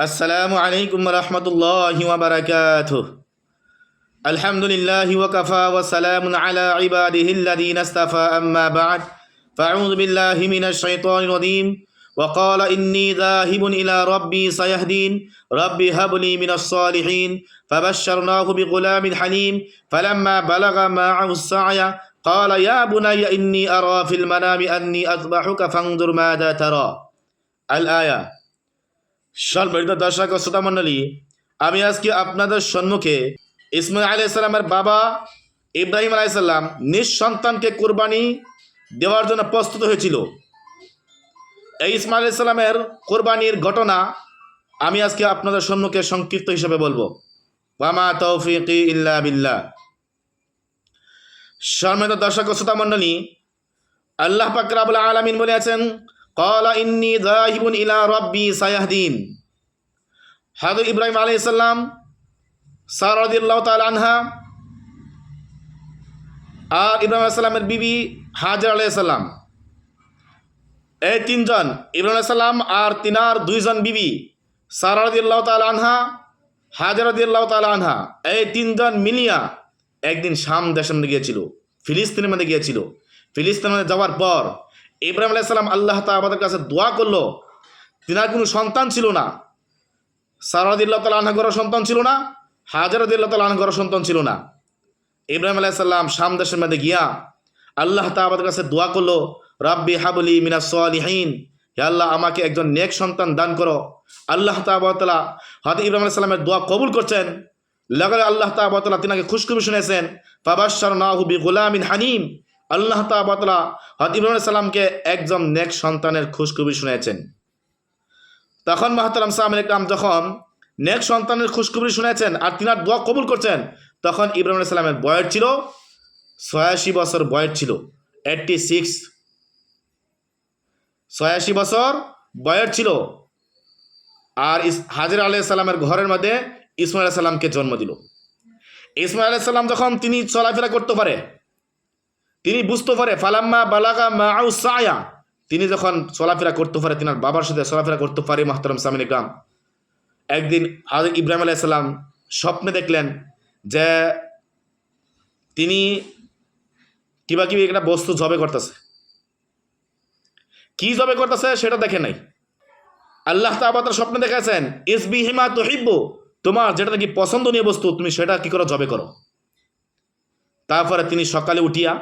السلام عليكم ورحمة الله وبركاته. الحمد لله وكفى وسلام على عباده الذين اصطفى. أما بعد فأعوذ بالله من الشيطان الرجيم. وقال إني ذاهب إلى ربي سيهدين. ربي هب لي من الصالحين. فبشرناه بغلام حليم. فلما بلغ معه السعي قال يا بني إني أرى في المنام أني أذبحك فانظر ماذا ترى. الآية. সম্মানিত দর্শক ও শ্রোতা মণ্ডলী, আমি আজকে আপনাদের সম্মুখে ইসমাইল আলাইসাল্লামের বাবা ইব্রাহিম আলাইসাল্লাম নিজ সন্তানকে কোরবানি দেওয়ার জন্য প্রস্তুত হয়েছিল। এই ইসমাইল আলাইসাল্লামের কোরবানির ঘটনা আমি আজকে আপনাদের সম্মুখে সংক্ষিপ্ত হিসেবে বলব। ওয়ামা তৌফিক ইল্লা বিল্লাহ। সম্মানিত দর্শক ও শ্রোতা মণ্ডলী, আল্লাহ পাকরাবুল আলমিন বলে আছেন কলা ইন্নি জাহিবুন ইলা রব্বি সায়াহদিন হাদু ইব্রাহিম আলাইহিস সালাম সারদিল্লাহ তাল আনহা আর ইব্রাহিম আলাইহিস সালামের বিবি হাজার আলাইহিস সালাম। এই তিনজন, ইব্রাহিম আলাইহিস সালাম আর তিনার দুইজন বিবি সারদিল্লাহ তাল আনহা, হাজার রদিয়াল্লাহ তাল আনহা। এই তিনজন মিলিয়া একদিন শাম দেশের মধ্যে গিয়েছিল, ফিলিস্তিনের মধ্যে গিয়েছিল। ফিলিস্তিনের মধ্যে যাওয়ার পর ইব্রাহিম আলাইসাল্লাম আল্লাহ তাবাদের কাছে দোয়া করল। তিনার কোনো সন্তান ছিল না। সারাদিল্লাহ তাল আনহাগর সন্তান ছিল না। হাজারদিল্লাহ তাল আনহাগর সন্তান ছিল না। ইব্রাহিম আলাইসাল্লাম শাম দেশের মধ্যে গিয়া আল্লাহ তাবাদের কাছে দোয়া করল, রাব্বি হাবলি মিনা সালিহীন। হে আল্লাহ, আমাকে একজন নেক সন্তান দান করো। আল্লাহ তাবাতলা হয়তো ইব্রাহিম আলাইসাল্লামের দোয়া কবুল করছেন। লাগালে আল্লাহ তাবাতলা তিনাকে খুশখবরি শুনেছেন। পাবাসার নাহু বি গুলামিন হানিম। আল্লাহ তাবাতলা হয়তো ইব্রাহিম সাল্লামকে একজন নেক সন্তানের খুশখবরি শুনেছেন তখন মাহাতারাম সাহামিন ইকরাম যখন নেক সন্তানের খুশখবরি শুনেছেন আর তিনার দোয়া কবুল করছেন, তখন ইব্রাহিম সাল্লামের বয়স ছিল ছয়াশি বছর বয়স ছিল এইটটি সিক্স ছয়াশি বছর বয়স ছিল আর হাজির আলাহ সাল্লামের ঘরের মধ্যে ইসমাইল আলাহ সাল্লামকে জন্ম দিল। ইসমাইল সাল্লাম যখন তিনি চলাফেরা করতে পারে তিনি বুঝতে পারে, ফালাম্মা বালাগা মাউ সায়া। তিনি যখন চলাফেরা করতে পারে, তিনার বাবার সাথে চলাফেরা করতে পারে, মাহতারাম সামিন ইকরাম একদিন হাজর ইব্রাহিম আলাইসাল্লাম স্বপ্নে দেখলেন যে তিনি কিবা কিবি একটা বস্তু জবে করতেছে। কি জবে করতেছে সেটা দেখে নাই। আল্লাহ তাবাতার স্বপ্নে দেখাছেন ইস বিহিমা তহিব্য তোমার যেটা নাকি পছন্দনীয় বস্তু, তুমি সেটা কি করো জবে করো? তারপরে তিনি সকালে উঠিয়া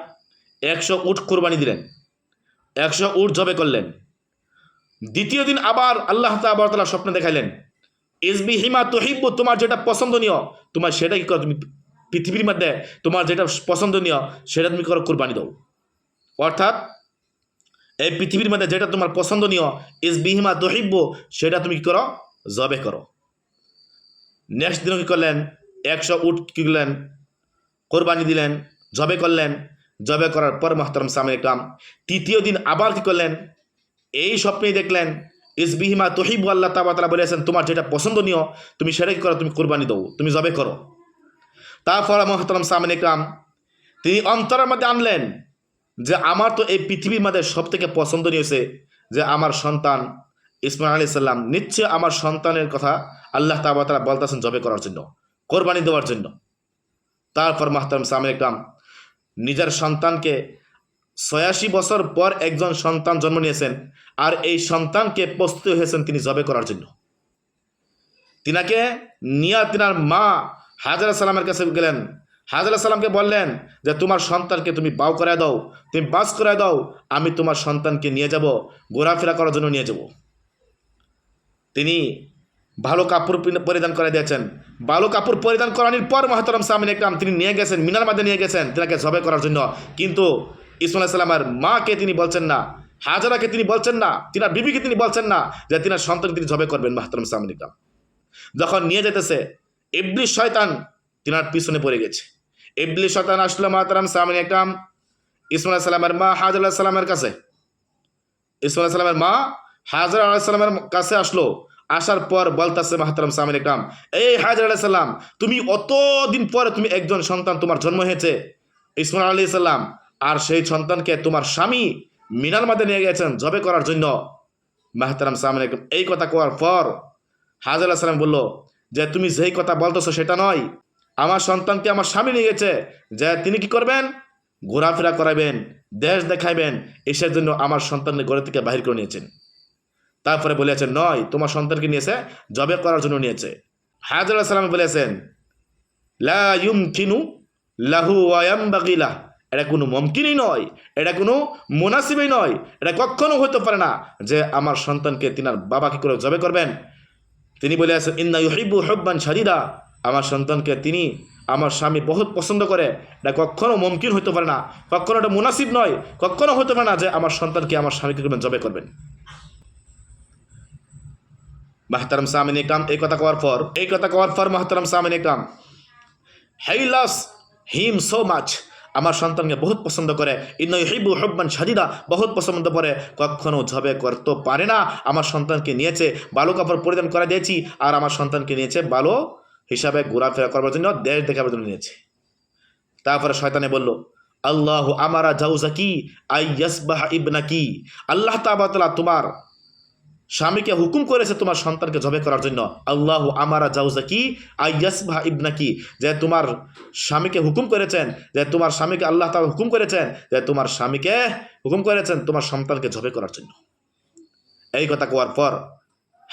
একশো উট কোরবানি দিলেন। একশো উট জবে করলেন। দ্বিতীয় দিন আবার আল্লাহ তাবারতালা স্বপ্নে দেখাইলেন। ইসবি হিমা তহিব্য তোমার যেটা পছন্দনীয়, তোমার সেটা কি করো তুমি পৃথিবীর মধ্যে, তোমার যেটা পছন্দনীয়, সেটা তুমি করো কোরবানি দাও। অর্থাৎ এই পৃথিবীর মধ্যে যেটা তোমার পছন্দনীয় ইস বিহিমা দহিব্য সেটা তুমি কি করো? জবে করো। নেক্সট দিনও কি করলেন? একশো উট কি করলেন? কোরবানি দিলেন, জবে করলেন। জবে করার পর মাহতারাম সামিন ইকরাম তৃতীয় দিন আবার কি করলেন? এই স্বপ্নেই দেখলেন, ইসবিহিমা তহিব আল্লাহ তাবাতালা বলেছেন, তোমার যেটা পছন্দনীয়, তুমি সেটা কি করো? তুমি কোরবানি দাও, তুমি জবে করো। তারপর মহতারাম সামিন ইকরাম তিনি অন্তরের মধ্যে আনলেন যে, আমার তো এই পৃথিবীর মধ্যে সব থেকে পছন্দনীয় হয়েছে যে, আমার সন্তান ইসমাইল আলি সাল্লাম নিশ্চয় আমার সন্তানের কথা আল্লাহ তাবাতালা বলতেছেন জবে করার জন্য, কোরবানি দেওয়ার জন্য। তারপর মাহতারাম সামিন ইকরাম নিজের সন্তানকে ছয়াশি বছর পর একজন সন্তান জন্ম নিয়েছেন আর এই সন্তানকে প্রস্তুত হয়েছেন তিনি জবে করার জন্য। তিনাকে নিয়া তিনার মা হাজার সালামের কাছে গেলেন। হাজার সালামকে বললেন যে, তোমার সন্তানকে তুমি বাউ করায় দাও, তুমি বাস করায় দাও, আমি তোমার সন্তানকে নিয়ে যাব, ঘোরাফেরা করার জন্য নিয়ে যাব। তিনি ভালো কাপড় পরিধান করে দিয়েছেন। ভালো কাপড় পরিধান করানোর পর মহাতরম সামিন একরাম তিনি নিয়ে গেছেন, মিনার মাঝে নিয়ে গেছেন, তিনাকে জবে করার জন্য। কিন্তু ইসমাল সাল্লামের মাকে তিনি বলছেন না, হাজারাকে তিনি বলছেন না তিনার বিবিকে তিনি বলছেন না যে তিনার সন্তান তিনি জবে করবেন মাহতরম সামিন একরাম যখন নিয়ে যেতেছে ইবলিশ শয়তান তিনার পিছনে পড়ে গেছে। ইবলিশ শয়তান আসলো মাহতারাম সামিন একরাম ইসমাল সাল্লামের মা হাজার আলাহ সাল্লামের কাছে। ইসমাল সাল্লামের মা হাজার আলাহ সাল্লামের কাছে আসলো। আসার পর বলতাছে মাহতারাম সামিন একরাম, এই হাজার আলাহ সাল্লাম তুমি অতদিন পরে তুমি একজন সন্তান তোমার জন্ম হয়েছে। ইসমাল আলী সাল্লাম আর সেই সন্তানকে তোমার স্বামী মিনার মাঝে নিয়ে গেছেন জবে করার জন্য। মাহতারাম সামিন এই কথা কোয়ার পর হাজার আলাহ সাল্লাম বলল, যে তুমি যেই কথা বলতেছো সেটা নয়। আমার সন্তানকে আমার স্বামী নিয়ে গেছে যে তিনি কি করবেন? ঘোরাফেরা করাবেন, দেশ দেখাইবেন, এসের জন্য আমার সন্তানকে ঘরে থেকে বাহির করে নিয়েছেন। তারপরে বলেছেন নয়, তোমার সন্তানকে নিয়েছে, জবে করার জন্য নিয়েছে। আলাহ সাল্লাম বলেছেন, লা ইউমকিনু লাহু ওয়ায়াম বাগিলা এটা কোনো মমকিনই নয়, এটা কোনো মুনাসিবই নয়, এটা কখনো হতে পারে না যে আমার সন্তানকে তিনার বাবা কি করে জবে করবেন। তিনি বলে আছেন, ইন্না ইউহিবু হব্বান শারিদা আমার সন্তানকে তিনি, আমার স্বামী বহুত পছন্দ করে, এটা কখনো মমকিন হইতে পারে না, কখনো এটা মুনাসিব নয়, কখনো হতে পারে না যে আমার সন্তানকে আমার স্বামীকে জবে করবেন। মাহতারাম সামিন ইকরাম, এই কথা কওয়ার পর, এই কথা কওয়ার পর মাহতারাম Samin Ikram he loves him so much আমার সন্তানকে বহুত পছন্দ করে। ইন্নই হিবু হব্বান সাদিদা বহুত পছন্দ করে। কখনো ঝবে করতে পারে না। আমার সন্তানকে নিয়েছে বালো কাপড় পরিধান করে দিয়েছি। আর আমার সন্তানকে নিয়েছে বালো হিসাবে ঘোরাফেরা করবার জন্য, দেশ দেখাবার জন্য নিয়েছে। তারপরে শয়তানে বলল, আল্লাহ আমারা জাউজা কি আই ইয়াসবাহ ইবনা কি আল্লাহ তাবাতলা তোমার স্বামীকে হুকুম করেছে তোমার সন্তানকে জবে করার জন্য। আল্লাহ আমারা জাউজা কি আইয়াসভা ইবনা কি যে তোমার স্বামীকে হুকুম করেছেন, যে তোমার স্বামীকে আল্লাহ তাআলা হুকুম করেছেন, যে তোমার স্বামীকে হুকুম করেছেন তোমার সন্তানকে জবে করার জন্য। এই কথা কোয়ার পর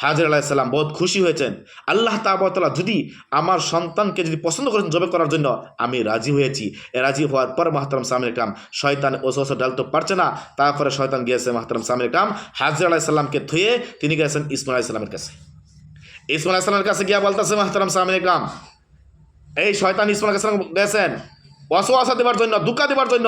হাজির আলাইসাল্লাম বহুত খুশি হয়েছেন। আল্লাহ তাবতলা যদি আমার সন্তানকে যদি পছন্দ করেছেন জবে করার জন্য, আমি রাজি হয়েছি। রাজি হওয়ার পর মাহতারাম সামির ইকরাম শয়তান ওসোস ডালতে পারছে না। তারপরে শয়তান গিয়েছে মাহতারাম সামির ইকরাম হাজির আলাইসাল্লামকে থুয়ে তিনি গেছেন ইসমাল আলাইসাল্লামের কাছে। ইসমাল আলাইসাল্লামের কাছে গিয়া বলতেছে মাহতারাম সামির ইকরাম এই শয়তান ইসমাল আলাইসাল্লাম গেছেন অসোয়াশা দেওয়ার জন্য দুঃখা দেওয়ার জন্য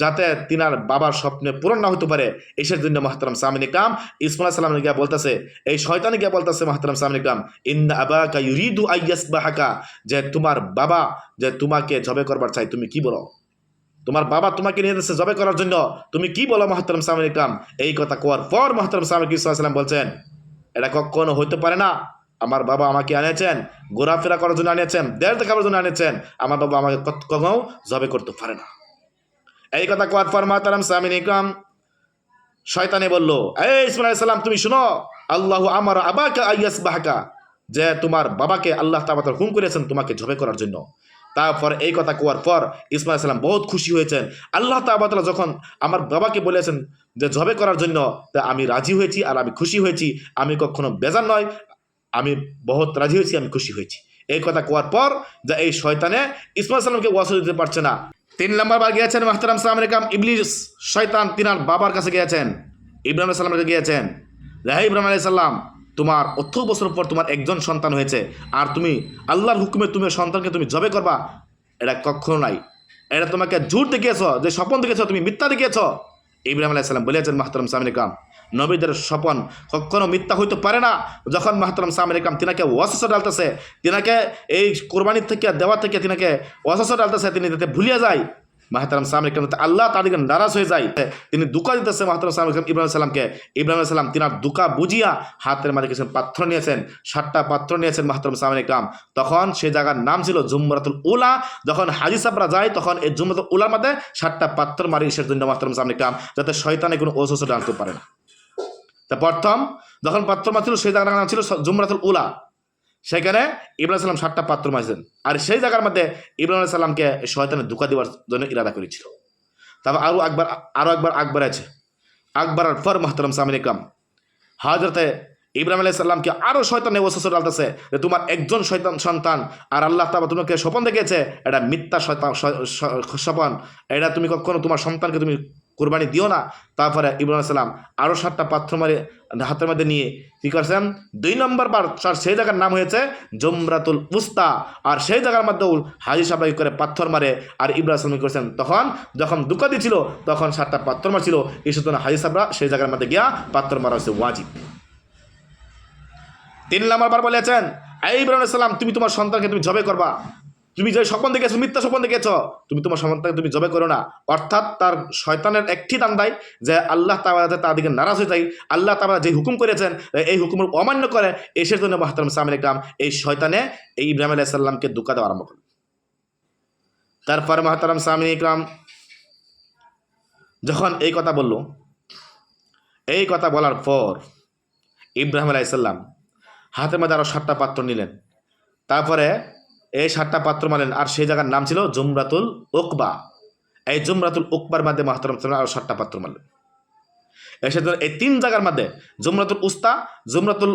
যাতে তিনার বাবার স্বপ্নে পূরণ না হতে পারে, এসের জন্য মাহতারাম সামিন ইকরাম। ইসমাল সালাম গিয়া বলতেছে, এই শয়তানি গিয়া বলতেছে মাহতারাম সামিন ইকরাম, ইন্না আবাকা ইউরিদু আইয়াসবাহাকা যে তোমার বাবা, যে তোমাকে জবে করবার চাই তুমি কি বলো? তোমার বাবা তোমাকে নিয়ে যাচ্ছে জবে করার জন্য, তুমি কি বলো মাহতারাম সামিন ইকরাম? এই কথা কোয়ার পর মাহতারাম সামিন ইসলাম বলছেন, এটা কখনো হইতে পারে না। আমার বাবা আমাকে আনিয়েছেন, ঘোরাফেরা করার জন্য আনিয়েছেন, দেশ দেখাবার জন্য আনিয়েছেন। আমার বাবা আমাকে কখনো জবে করতে পারে না। এই কথা কোয়ার পর মাতারাম সামিন ইকরাম শয়তানে বলল, এই ইসমাইল সালাম, তুমি শুনো, আল্লাহ আমার আবাকা আইয়াস বাহাকা যে তোমার বাবাকে আল্লাহ তাবাতার হুকুম করেছেন তোমাকে ঝবে করার জন্য। তারপর এই কথা কোয়ার পর ইসমাইল সালাম বহুত খুশি হয়েছেন। আল্লাহ তাবাতলা যখন আমার বাবাকে বলেছেন যে ঝবে করার জন্য, তা আমি রাজি হয়েছি আর আমি খুশি হয়েছি। আমি কখনো বেজার নয়, আমি বহুত রাজি হয়েছি, আমি খুশি হয়েছি। এই কথা কোয়ার পর যে এই শয়তানে ইসমাইল সালামকে ওয়াসু দিতে পারছে না। তিন নম্বরবার গিয়েছেন মাহতারাম সালাম রেকাম ইবলিস, শয়তান তিনার বাবার কাছে গিয়েছেন, ইব্রাহিম সালামের কাছে গিয়েছেন। রেহা ইব্রাহিম আলি সাল্লাম তোমার অর্থ বছর পর তোমার একজন সন্তান হয়েছে, আর তুমি আল্লাহর হুকুমে তুমি সন্তানকে তুমি জবে করবা, এটা কখনো নাই। এটা তোমাকে জোর দেখিয়েছ, যে স্বপন দেখিয়েছ, তুমি মিথ্যা দেখিয়েছ। ইব্রাহিম আলাইসাল্লাম বলেছেন মাহতারাম সামিন কাম নবীদের স্বপন কখনো মিথ্যা হইতে পারে না। যখন মাহতারাম কাম তিনাকে ওয়াসস ডালতেছে, তিনাকে এই কোরবানির থেকে, দেওয়া থেকে তিনাকে ওয়াসস ডালতেছে, তিনি যাতে ভুলিয়া যায়। মাহতারাম সালাম ইকরাম আল্লাহ তাদেরকে নারাজ হয়ে যায়। তিনি দুকা দিতেছে মাহতারাম ইকরাম ইব্রাহিম সালামকে ইব্রাহিম সালাম তিনার দুকা বুঝিয়া হাতের মাঝে কিছু পাত্র নিয়েছেন, সাতটা পাত্র নিয়েছেন মাহতারাম ইকরাম। তখন সে জায়গার নাম ছিল জুমরাতুল উলা। যখন হাজি সাবরা যায়, তখন এই জুমরাতুল উলার মধ্যে সাতটা পাত্র মারি ইসের জন্য মাহতারাম ইকরাম, যাতে শয়তানে কোনো ওসোস ডালতে পারে না। তা প্রথম যখন পাত্র মারছিল, সেই জায়গার নাম ছিল জুমরাতুল উলা। সেখানে ইব্রাহিম সাল্লাম সাতটা পাত্র মারছেন। আর সেই জায়গার মধ্যে ইব্রাহিম সাল্লামকে শয়তানের ধোকা দেওয়ার জন্য ইরাদা করেছিল। তারপর আরও একবার আরও একবার আকবর আছে আকবর আর ফর মহতরম সামিন হাজরতে ইব্রাহিম আলাইহিস সাল্লামকে আরও শয়তানে ওসস ডালতেছে যে তোমার একজন শয়তান সন্তান আর আল্লাহ তাবা তোমাকে স্বপন দেখেছে এটা মিথ্যা শয়তান স্বপন। এটা তুমি কখনো তোমার সন্তানকে তুমি কোরবানি দিও না। তারপরে ইব্রাহিম সাল্লাম আরও সাতটা পাত্র মারে, হাতের মধ্যে নিয়ে কী করছেন? দুই নম্বর বার তার সেই জায়গার নাম হয়েছে জমরাতুল উস্তা। আর সেই জায়গার মধ্যেও হাজি সাবাই করে পাথর মারে আর ইব্রাহিম করেছেন। তখন যখন দুকা দিছিল, তখন সাতটা পাথর মারছিল। এই সুতরাং হাজি সাবরা সেই জায়গার মধ্যে গিয়া পাথর মারা হচ্ছে ওয়াজিব। তিন নম্বর বার বলেছেন, এই ইব্রাহিম সাল্লাম তুমি তোমার সন্তানকে তুমি জবে করবা। তুমি যে স্বপ্ন দেখেছ, মিথ্যা স্বপ্ন দেখেছ, তুমি তোমার সন্তানকে তুমি জবে করো না। অর্থাৎ তার শয়তানের একটি দান দেয় যে আল্লাহ যাতে তাদেরকে নারাজ হয়ে যায়। আল্লাহ তাআলা যে হুকুম করেছেন, এই হুকুমের অমান্য করে, এসের জন্য মাহতারাম সামিন ইকরাম এই শয়তানে এই ইব্রাহিম আলাইহিস সাল্লামকে দুঃখা দেওয়া আরম্ভ করে তারপর মাহতারাম সামিন ইকরাম যখন এই কথা বলল, এই কথা বলার পর ইব্রাহিম আলাইসাল্লাম হাতের মধ্যে আরও সাতটা পাত্র নিলেন। তারপরে এই সাতটা পাত্র মারলেন আর সেই জায়গার নাম ছিল জুমরাতুল ওকবা এই জুমরাতুল উকবার মাধ্যমে মাহতারাম সাল্লাম আরও সাতটা পাত্র মারলেন এই সাথে এই তিন জায়গার মধ্যে জুমরাতুল উস্তা, জুমরাতুল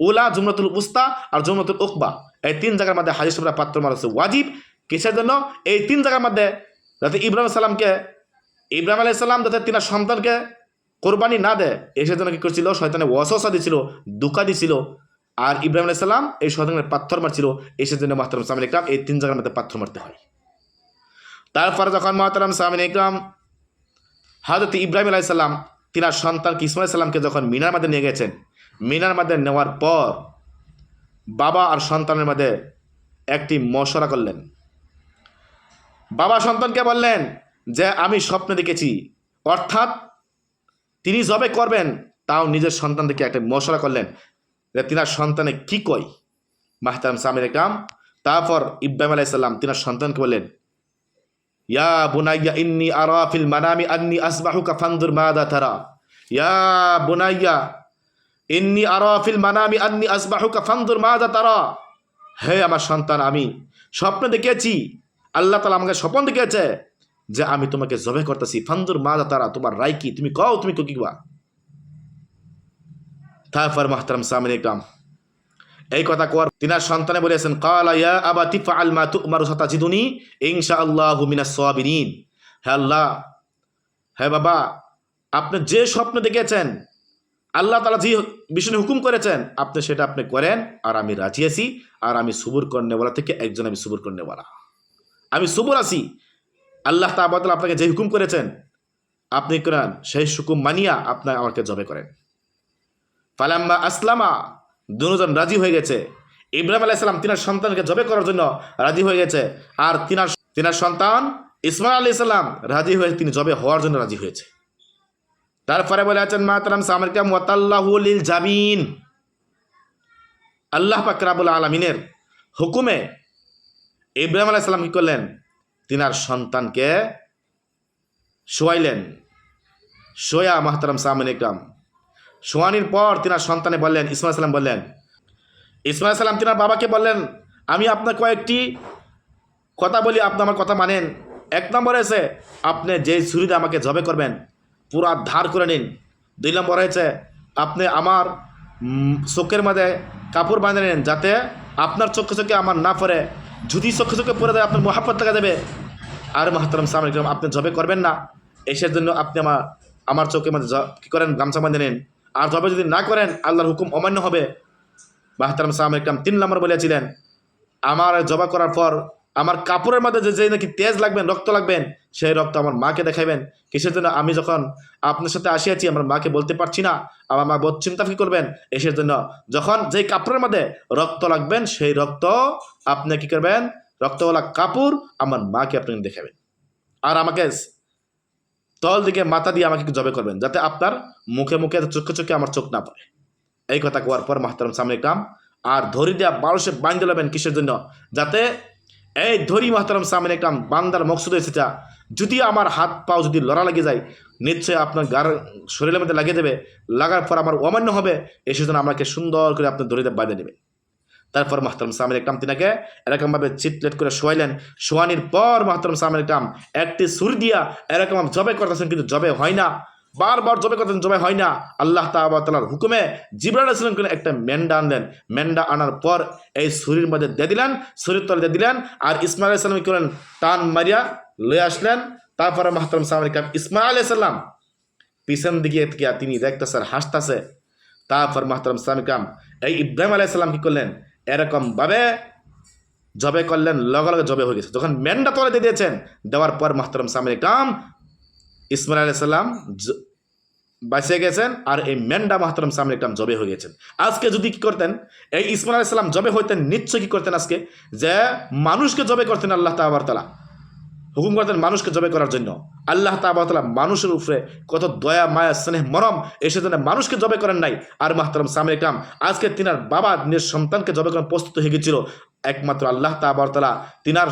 উলা, জুমরাতুল উস্তা আর জুমরাতুল উকবা, এই তিন জায়গার মধ্যে হাজির সাহেবরা পাত্র মারা হচ্ছে ওয়াজিব। কিসের জন্য? এই তিন জায়গার মধ্যে যাতে ইব্রাহিম সালামকে, ইব্রাহিম আলাইহিস সালাম যাতে তিনার সন্তানকে কোরবানি না দেয় এসে জন্য কি করছিল? শয়তানে ওয়াসওয়াসা দিছিল দুকা দিছিল। আর ইব্রাহিম আলাইহিস সালাম এই শয়তানের পাথর মারছিল এসে জন্য মাহতারাম সামিন ইকরাম, এই তিন জায়গার মধ্যে পাথর মারতে হয়। তারপরে যখন মাহতারাম সামিন ইকরাম হাজরত ইব্রাহিম আলাইহিস সালাম, তিনার সন্তান ইসমাইল সাল্লামকে যখন মিনার মধ্যে নিয়ে গেছেন, মিনার মধ্যে নেওয়ার পর বাবা আর সন্তানের মধ্যে একটি মশলা করলেন। বাবা সন্তানকে বললেন যে, আমি স্বপ্নে দেখেছি। অর্থাৎ তিনি জবে করবেন, তাও নিজের সন্তান থেকে একটা মশলা করলেন। তিনার সন্তানে কি কই মাহতারাম সামির কাম তারপর ইব্রাহিম আলাইসাল্লাম তিনার সন্তানকে বললেন, ইয়া বুনাইয়া ইন্নি আরাফিল মানামি আন্নি আসবাহুকা ফান্দুর মাদা তারা। ইয়া বুনাইয়া ইন্নি আরাফিল মানামি আন্নি আসবাহুকা ফান্দুর মাদা তারা। হে আমার সন্তান, আমি স্বপ্নে দেখেছি আল্লাহ তালা আমাকে স্বপ্ন দেখেছে যে আমি তোমাকে জবে করতেছি। ফান্দুর মাদা তারা, তোমার রায় কি? তুমি কও, তুমি কি কিবা? তারপর মাহতারাম সামিন ইকরাম। এই কথা কোয়ার তিনার সন্তানে বলেছেন, কালা ইয়া আবা তিফা আলমা তুমারু সাতাজিদুনি ইনশা আল্লাহ মিনাস সাবিরিন। হে আল্লাহ, হে বাবা, আপনি যে স্বপ্ন দেখেছেন, আল্লাহ তালা যে বিষয় হুকুম করেছেন, আপনি সেটা আপনি করেন, আর আমি রাজি আছি, আর আমি সুবুর কর্নেওয়ালা থেকে একজন আমি সুবুর কর্নেওয়ালা আমি সুবুর আছি। আল্লাহ তাবাতাল আপনাকে যে হুকুম করেছেন, আপনি করেন, সেই হুকুম মানিয়া আপনার আমাকে জবে করেন। ফালাম্মা আসলামা। দুজন রাজি হয়ে গেছে। ইব্রাহিম আলাইসালাম তিনার সন্তানকে জবে করার জন্য রাজি হয়ে গেছে। আর তিনার তিনার সন্তান ইসমাইল আলি সাল্লাম রাজি হয়ে তিনি জবে হওয়ার জন্য রাজি হয়েছে। তারপরে বলে আছেন মাতারাম সামরিকা মোয়াতাল্লাহুল জামিন। আল্লাহ পাকরাবুল আলমিনের হুকুমে ইব্রাহিম আলাইসাল্লাম কি করলেন? তিনার সন্তানকে শোয়াইলেন। শোয়া মাহতারাম সামিন ইকরাম শোয়ানির পর তিনার সন্তানে বললেন ইসমাইল সাল্লাম বললেন ইসমাইল সাল্লাম তিনার বাবাকে বললেন, আমি আপনার কয়েকটি কথা বলি, আপনি আমার কথা মানেন। এক নম্বর হয়েছে, আপনি যে ছুরিতে আমাকে জবে করবেন, পুরা ধার করে নিন। দুই নম্বর হয়েছে, আপনি আমার চোখের মধ্যে কাপড় বাঁধে নিন, যাতে আপনার চোখে চোখে আমার না পড়ে, যদি চোখে চোখে পড়ে যায়, আপনার মহাপত দেখা দেবে। আর মাহতারাম সালাম আপনি জবে করবেন না। এসের জন্য আপনি আমার আমার চোখের মাঝে কি করেন? গামছা বাঁধে নিন। আর জবে যদি না করেন, আল্লাহর হুকুম অমান্য হবে। মাহতারাম সালাম ইকরাম তিন নম্বর বলেছিলেন, আমার জবা করার পর আমার কাপড়ের মধ্যে যে যে নাকি তেজ লাগবেন রক্ত লাগবেন সেই রক্ত আমার মাকে দেখাবেন কিসের জন্য আমি যখন আপনার সাথে আসিয়াছি, আমার মাকে বলতে পারছি না, আমার মা বোধ চিন্তা কি করবেন। এসের জন্য যখন যেই কাপড়ের মধ্যে রক্ত লাগবেন, সেই রক্ত আপনি কি করবেন? রক্তওয়ালা কাপড় আমার মাকে আপনি দেখাবেন। আর আমাকে তল দিকে মাথা দিয়ে আমাকে জবে করবেন, যাতে আপনার মুখে মুখে চোখে চোখে আমার চোখ না পড়ে। এই কথা কোয়ার পর মাহতারাম সামনে কাম, আর ধরি দেয়া বারোশে বান্ধে লবেন কিসের জন্য? যাতে এই ধরি মাহতারাম সামনে কাম, বান্দার মকসুদ এসেছে। যদি আমার হাত পাও যদি লড়া লেগে যায় নিশ্চয়ই আপনার গার শরীরের মধ্যে লাগিয়ে দেবে। লাগার পর আমার অমান্য হবে, এসে যেন আমাকে সুন্দর করে আপনার দড়িতে বাঁধে নেবে তারপর মাহতারাম সামির একরাম তিনাকে এরকমভাবে চিটলেট করে শোয়াইলেন। শোয়ানির পর মাহতারাম সামির একরাম একটি সুর দিয়া এরকম জবে করতেছেন কিন্তু জবে হয় না। বারবার জবে করতেন জবে হয় না। আল্লাহ তালার হুকুমে জিবরাল ইসলাম করে একটা মেন্ডা আনলেন। মেন্ডা আনার পর এই সুরির মধ্যে দিয়ে দিলেন সুরির তলে দিয়ে দিলেন আর ইসমাইল ইসলাম কি করেন টান মারিয়া লয়ে আসলেন। তারপরে মাহতারাম সামির একরাম ইসমাইল ইসলাম পিছন দিকে তিনি দেখতেছেন, হাসতেছে। তারপর মাহতারাম সামিকাম এই ইব্রাহিম আলাইসাল্লাম কি করলেন? এরকম ভাবে জবে করলেন, লগে লগে জবে হয়ে গেছে। যখন মেন্ডা তলে দিয়ে দিয়েছেন, দেওয়ার পর মাহতারাম সামনে কাম ইসমাইল আলাইসাল্লাম বাঁচে গেছেন আর এই ম্যান্ডা মাহতারাম সামনে কাম জবে হয়ে গেছেন। আজকে যদি কি করতেন, এই ইসমাইল আলাইসাল্লাম জবে হইতেন, নিশ্চয় কি করতেন আজকে? যে মানুষকে জবে করতেন আল্লাহ তাবার তালা হুকুম করতেন মানুষকে জবে করার জন্য। আল্লাহ তাবাতলা মানুষের উপরে কত দয়া, মায়া, স্নেহ, মরম এসে জন্য মানুষকে জবে করেন নাই। আর মাহতারাম সামনে কাম আজকে তিনার বাবা নিজের সন্তানকে জবে করার প্রস্তুত হয়ে গেছিল একমাত্র আল্লাহ তাবাতলা তিনার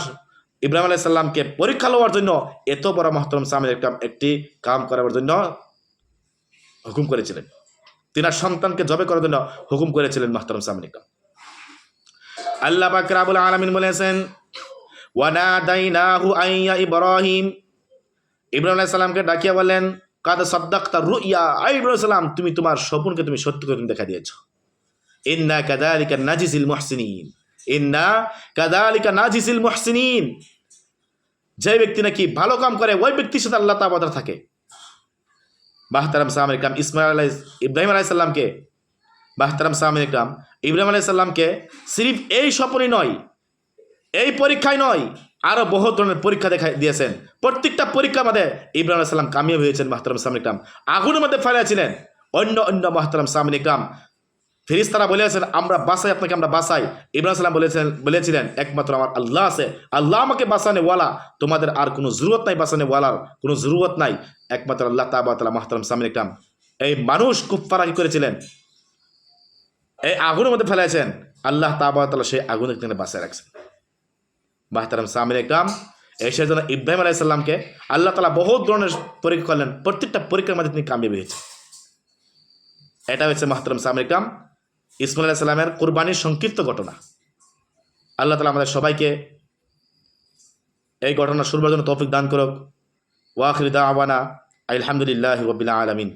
ইব্রাহিম আলাই সাল্লামকে পরীক্ষা লওয়ার জন্য এত বড় মাহতারাম সামনে কাম একটি কাম করার জন্য হুকুম করেছিলেন। তিনার সন্তানকে জবে করার জন্য হুকুম করেছিলেন মাহতারম সামনিকা আল্লাহ পাক রাবুল আলামিন বলেছেন ওয়ানাদাইনাহু আইয়া ইব্রাহিম। ইব্রাহিম আলাইহিস সালামকে ডাকিয়া বলেন কাদ সাদ্দাকতা রুইয়া? আই ইব্রাহিম সালাম, তুমি তোমার স্বপ্নকে তুমি সত্য করে দেখা দিয়েছ। ইন্না কাদালিকা নাজিসিল মুহসিনিন। ইন্না কাদালিকা নাজিসিল মুহসিনিন। যে ব্যক্তি নাকি ভালো কাম করে, ওই ব্যক্তির সাথে আল্লাহ তাবাদার থাকে। বাহতারাম সালাম ইকরাম। ইসমাইল আলাই ইব্রাহিম আলাই সাল্লামকে বাহতারাম সালাম ইকরাম। ইব্রাহিম আলাই সাল্লামকে সিরিফ এই স্বপনই নয় এই পরীক্ষায় নয়, আরও বহু ধরনের পরীক্ষা দেখা দিয়েছেন। প্রত্যেকটা পরীক্ষার মধ্যে ইব্রাহিম সালাম কামিয়াব হয়েছেন মাহতারাম সামিন ইকরাম। আগুনের মধ্যে ফেলেছিলেন অন্য অন্য মাহতারাম সামিন ইকরাম। ফেরিস্তারা বলেছেন আমরা বাসাই, আপনাকে আমরা বাসাই। ইব্রাহিম সালাম বলেছেন, বলেছিলেন, একমাত্র আমার আল্লাহ আছে। আল্লাহ আমাকে বাঁচানে ওয়ালা। তোমাদের আর কোনো জরুরত নাই বাঁচানে ওয়ালার, কোনো জরুরত নাই। একমাত্র আল্লাহ তাবাতালা মাহতারাম সামিন ইকরাম। এই মানুষ কুফারা কি করেছিলেন। এই আগুনের মধ্যে ফেলেছেন আল্লাহ তাবাতালা সেই আগুনের বাঁচায় রাখছেন। বাহতারাম সামির একরাম এসে যেন ইব্রাহিম আলাইসাল্লামকে আল্লাহ তালা বহুত ধরনের পরীক্ষা করলেন, প্রত্যেকটা পরীক্ষার মধ্যে তিনি কামিয়ে হয়েছে এটা হচ্ছে মাহতারাম সামির একরাম ইসমাল আলাইসাল্লামের কোরবানির সংক্ষিপ্ত ঘটনা। আল্লাহ তালা আমাদের সবাইকে এই ঘটনা শুরবার জন্য তৌফিক দান করুক। ওয়াখির দা আওয়ানা আলহামদুলিল্লাহ রবিল আলমিন।